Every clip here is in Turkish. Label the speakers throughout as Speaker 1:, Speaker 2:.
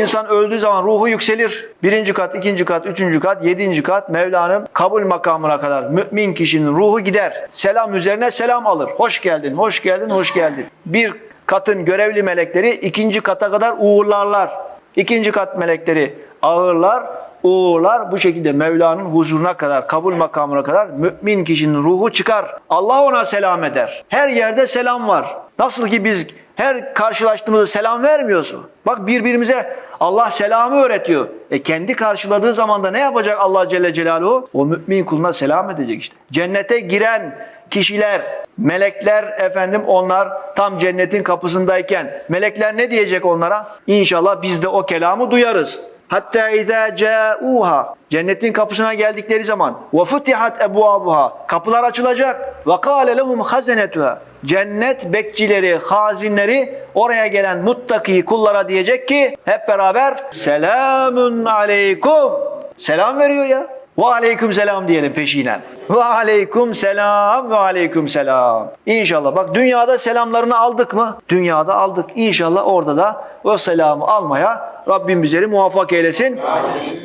Speaker 1: insan öldüğü zaman ruhu yükselir. Birinci kat, ikinci kat, üçüncü kat, yedinci kat Mevla'nın kabul makamına kadar mümin kişinin ruhu gider. Selam üzerine selam alır. Hoş geldin, hoş geldin, hoş geldin. Bir katın görevli melekleri ikinci kata kadar uğurlarlar. İkinci kat melekleri ağırlar, uğurlar. Bu şekilde Mevla'nın huzuruna kadar, kabul makamına kadar mümin kişinin ruhu çıkar. Allah ona selam eder. Her yerde selam var. Nasıl ki biz her karşılaştığımızda selam vermiyoruz. Bak birbirimize Allah selamı öğretiyor. E kendi karşıladığı zaman da ne yapacak Allah Celle Celaluhu? O mümin kuluna selam edecek işte. Cennete giren kişiler, melekler efendim onlar tam cennetin kapısındayken melekler ne diyecek onlara? İnşallah biz de o kelamı duyarız. Hatta izâ câûhâ Cennetin kapısına geldikleri zaman ve futihat ebvâbuhâ Kapılar açılacak. Ve kâle lehum hazenetuhâ Cennet bekçileri, hazinleri oraya gelen muttaki kullara diyecek ki hep beraber selamun aleykum. Selam veriyor ya. Ve aleyküm selam diyelim peşinen. Ve aleyküm selam ve aleyküm selam. İnşallah bak dünyada selamlarını aldık mı? Dünyada aldık. İnşallah orada da o selamı almaya Rabbim bizleri muvaffak eylesin.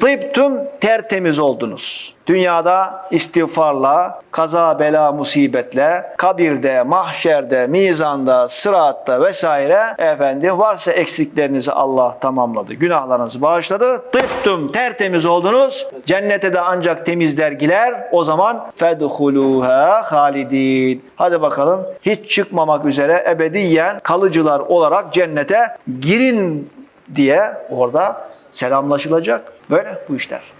Speaker 1: Tıptüm tertemiz oldunuz. Dünyada istiğfarla, kaza bela musibetle, kabirde, mahşerde, mizanda, sıratta vesaire efendi varsa eksiklerinizi Allah tamamladı. Günahlarınızı bağışladı. Tıptüm tertemiz oldunuz. Cennete de ancak temizler girer. O zaman fedhuluha halidin. Hadi bakalım hiç çıkmamak üzere ebediyen kalıcılar olarak cennete girin diye orada selamlaşılacak. Böyle bu işler.